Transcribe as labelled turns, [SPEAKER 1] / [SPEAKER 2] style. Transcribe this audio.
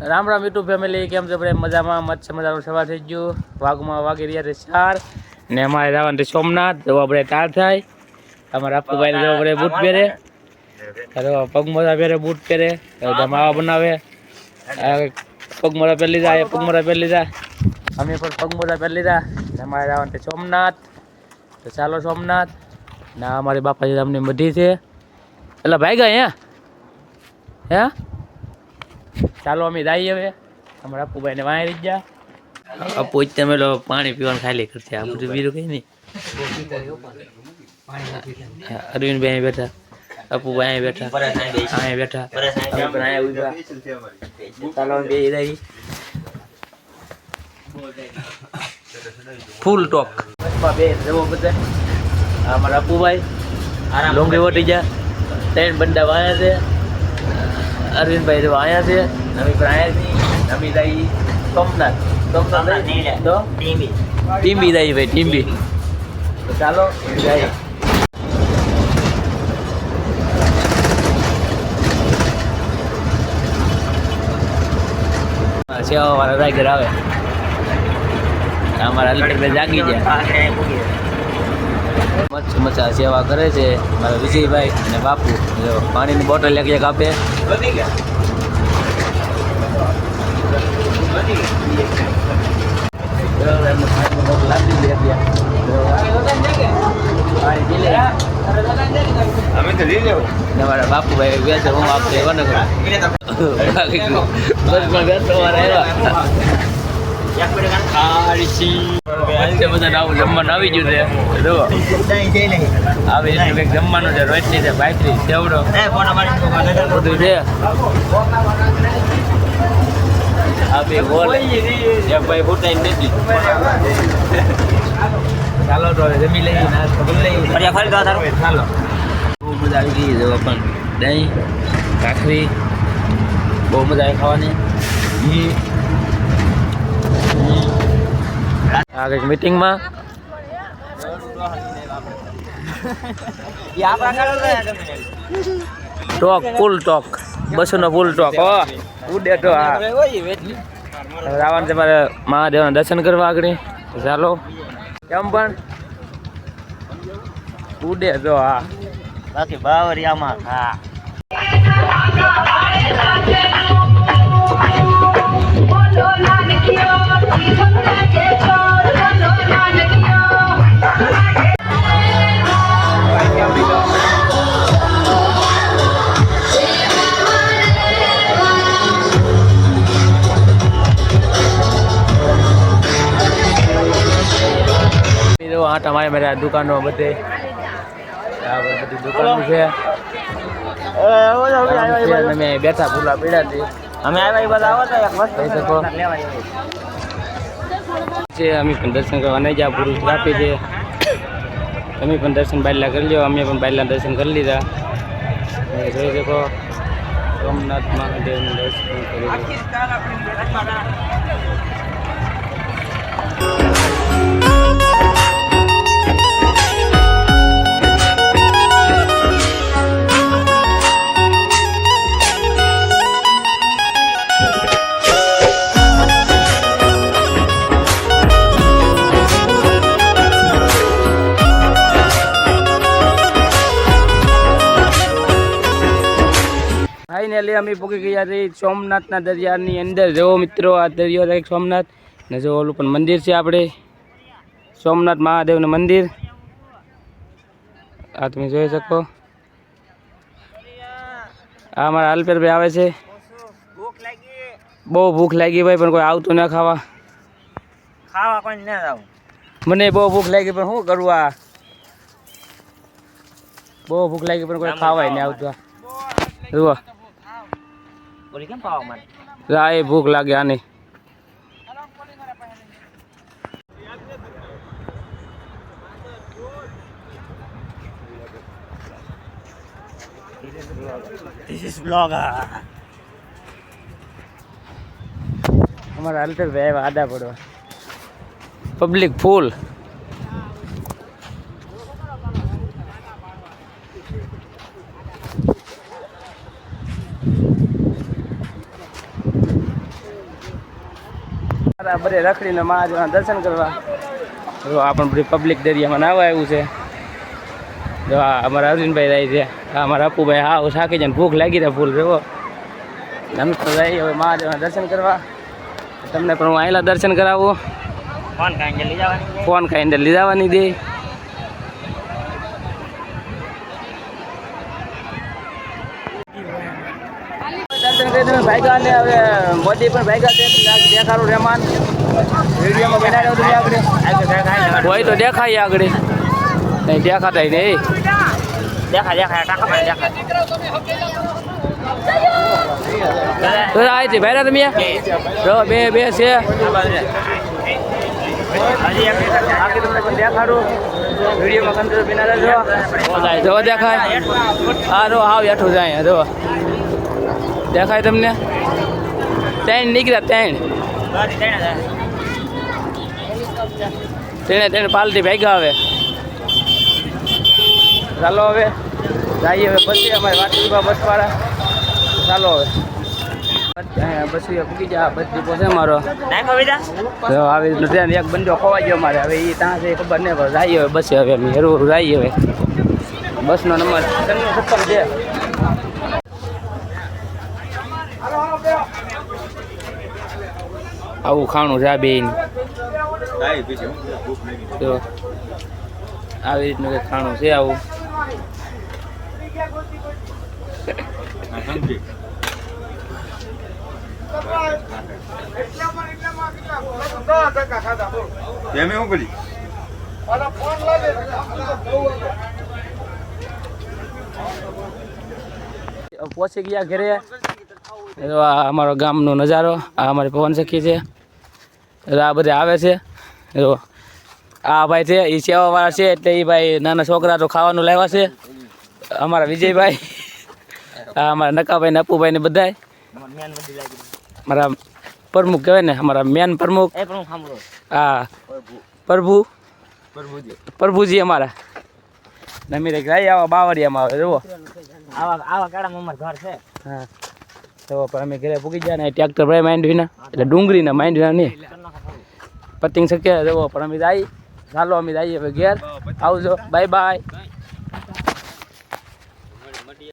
[SPEAKER 1] Ram Ram YouTube family, કેમ છે ભાઈ મજામાં મચ્છ મજાનું સવાર થઈ ગયું. વાઘમાં વાગી રહ્યા છે ચાર. ને અમારે જવાનું છે સોમનાથ, જવા આપણે તાર થાય. અમારા અપ્પુભાઈ જો આપણે બૂટ પહેરે. પગમોરા પહેરે, બૂટ પહેરે. બધા માવા બનાવે. પગમોરા પહેરી લીધા એ પગમોરા પહેરી લીધા. અમે પણ પગમોરા પહેરી લીધા. ને અમારે જવાનું છે સોમનાથ. તો ચાલો સોમનાથ. ના અમારી બાપાજી અમને બધી છે. એટલે ભાઈ ગયા હે હે? ચાલો અમે જઈએ હવે. અમારા અપુભાઈને વાંચી ગયા. અપ્પુ જ તમે લો પાણી પીવાનું ખાલી કરશે આ બધું બીજું કઈ નહીં. અરવિંદભાઈ અહીં બેઠા. અપુભાઈ અહીં બેઠા. અહીં બેઠા. પણ અહીંયા ઊભા ચાલો બે રહી ફૂલ ટોક બે જવો બધા. અમારા અપુભાઈ લોંગી વટી જા ત્રણ બંડા વાયા છે. અરવિંદભાઈ જો આયા છે નમી પણ નમી છીએ સોમનાથ. સોમનાથ તો? ટીમ્બી જઈ ભાઈ ટીમ્બી ચાલો જઈએ સેવા વાળા રાઈડર આવે. અમારા અલ્પેશભાઈ જાગી ગયા. મચ્છ મચ્છા સેવા કરે છે. મારા વિજયભાઈ અને બાપુ. પાણીની બોટલ એક એક આપે. મારા બાપુભાઈ વ્યાજ હું આપતો એવા ને મારે. બધા આવું આવી ગયું છે જમવાનું છે રોટલી છે બધું છે આ ભાઈ ફૂટાઈ ચાલો તો જમી લઈએ લઈએ ચાલો બહુ મજા આવી પણ દહીં ભાખરી બહુ મજા આવી ખાવાની. ઘી આ કંઈક મિટિંગમાં ટોક ફૂલ ટોક બસો નો ફૂલ ટોક ઓ ઉડે તો હા. હવે આવવાનું છે મારે મહાદેવના દર્શન કરવા આગળ. ચાલો. કેમ પણ? ઉડે તો હા.
[SPEAKER 2] બાકી બાવરિયામાં હા.
[SPEAKER 3] બોલો નાનકીઓ
[SPEAKER 1] આટા મારે મારે દુકાનો બધે બધી દુકાનો છે. અમે બેઠા ભૂલા પીડા છે.
[SPEAKER 2] અમે આવ્યા બધા આવો એક વસ્તુ
[SPEAKER 1] કહી શકો. છે. અમે પણ દર્શન કરવા નહીં જ્યાં પૂરું ટ્રાફિક છે. તમે પણ દર્શન બાયલા કરી લ્યો અમે પણ બાયલા દર્શન કરી લીધા. જોઈ શકો સોમનાથ મહાદેવનું દર્શન કરી ફાઇનલી અમે પોકી ગયા છીએ. સોમનાથના દરિયાની અંદર જો મિત્રો આ દરિયો છે સોમનાથ. ને જો ઓલું પણ મંદિર છે આપણે. સોમનાથ મહાદેવનું મંદિર. આ તમે જોઈ શકો. આ અમારા ભાઈ આવે છે. બહુ ભૂખ લાગી ભાઈ પણ કોઈ આવતું ના ખાવા.
[SPEAKER 2] ખાવા કોઈ ના આવું
[SPEAKER 1] મને બહુ ભૂખ લાગી પણ શું કરવું આ? બહુ ભૂખ લાગી પણ કોઈ ખાવાય નહીં આવતું. જુઓ.
[SPEAKER 2] બોલી કેમ માટે
[SPEAKER 1] આ એ ભૂખ લાગે આની.
[SPEAKER 2] ધીસ ઇઝ બ્લોગર
[SPEAKER 1] અમારા અલ્પેશભાઈ આવ્યા આડા પડવા પબ્લિક ફૂલ આ બધે રખડીને મહાદેવના દર્શન કરવા. જો આ પણ બધી પબ્લિક દરિયામાં નાવા આવ્યું છે. જો આ અમારા અરવિંદભાઈ રાય છે. અમારા અપુભાઈ હા થાકી જાય ભૂખ લાગી રહે ફૂલ રેવો અમે ભાઈ હવે મહાદેવના દર્શન કરવા. તમને પણ હું આયેલા દર્શન કરાવું.
[SPEAKER 2] ફોન કાંઈ જવાની
[SPEAKER 1] ફોન કાંઈ લીધાવાની દે દર્શન તમે ભાગ્યા ને હવે મોદી પણ ભાગ્યા દેખાડો દેખાડું રહેમાન. વિડીયોમાં બનાવ્યો તમે આગળ. હોય તો દેખાય આગળ. નહીં દેખાતા નહીં.
[SPEAKER 2] દેખાય દેખાય ટાકા પણ દેખાય.
[SPEAKER 1] તો આ છે ભાઈ તમે રો બે બે છે.
[SPEAKER 2] હજી
[SPEAKER 1] તમને દેખાડું. વિડીયોમાં કંટ્રોલ બિના જો દેખાય. હા રો હાવ હેઠું જાય જો. દેખાય તમને? ત્રણ નીકળ્યા ત્રણ.
[SPEAKER 2] તેને
[SPEAKER 1] તેને પાલટી ભેગા આવે ચાલો હવે જઈએ હવે પછી અમારે વાટલીમાં બસવાળા. ચાલો હવે. બસી પૂકી જા દીપો છે મારો આવી રીતનું એક બંદો ખોવાઈ ગયો મારે હવે એ ત્યાં છે ખબર નહીં જઈએ હવે બસ હવે અમે હેરું જઈએ હવે. બસનો નંબર છપ્પન છે. આવું ખાણું છે આ બેન તો આવી રીતનું કંઈક ખાણું છે આવું.
[SPEAKER 4] એમ એવું કરી
[SPEAKER 1] પહોંચી ગયા ઘરે. તો આ અમારો ગામનો નજારો આ અમારી પવન સખી છે. આ બધે આવે છે. જો આ ભાઈ છે એ સેવાવાળા છે એટલે એ ભાઈ નાના છોકરા તો ખાવાનું લાવ્યા છે. અમારા વિજયભાઈ આ અમારા નકાભાઈ ને અપુભાઈ ને
[SPEAKER 2] બધી
[SPEAKER 1] મારા પ્રમુખ કહેવાય ને અમારા મેન પ્રમુખ.
[SPEAKER 2] હું
[SPEAKER 1] પ્રભુ. પ્રભુજી. અમારા. નમી જાય આવા બાવળિયામાં આવે જુઓ.
[SPEAKER 2] આવા આવા કાળામાં અમારું ઘર છે.
[SPEAKER 1] હા. તો પણ અમે ઘરે પૂકી ગયા ને ટ્રેક્ટર ભાઈ માંડવીના એટલે ડુંગળીના માંડવીના નહીં. પતિંગ શક્ય જવો પણ અમે જાય ચાલો, અમે જઈએ હવે ઘેર. આવજો. Bye bye.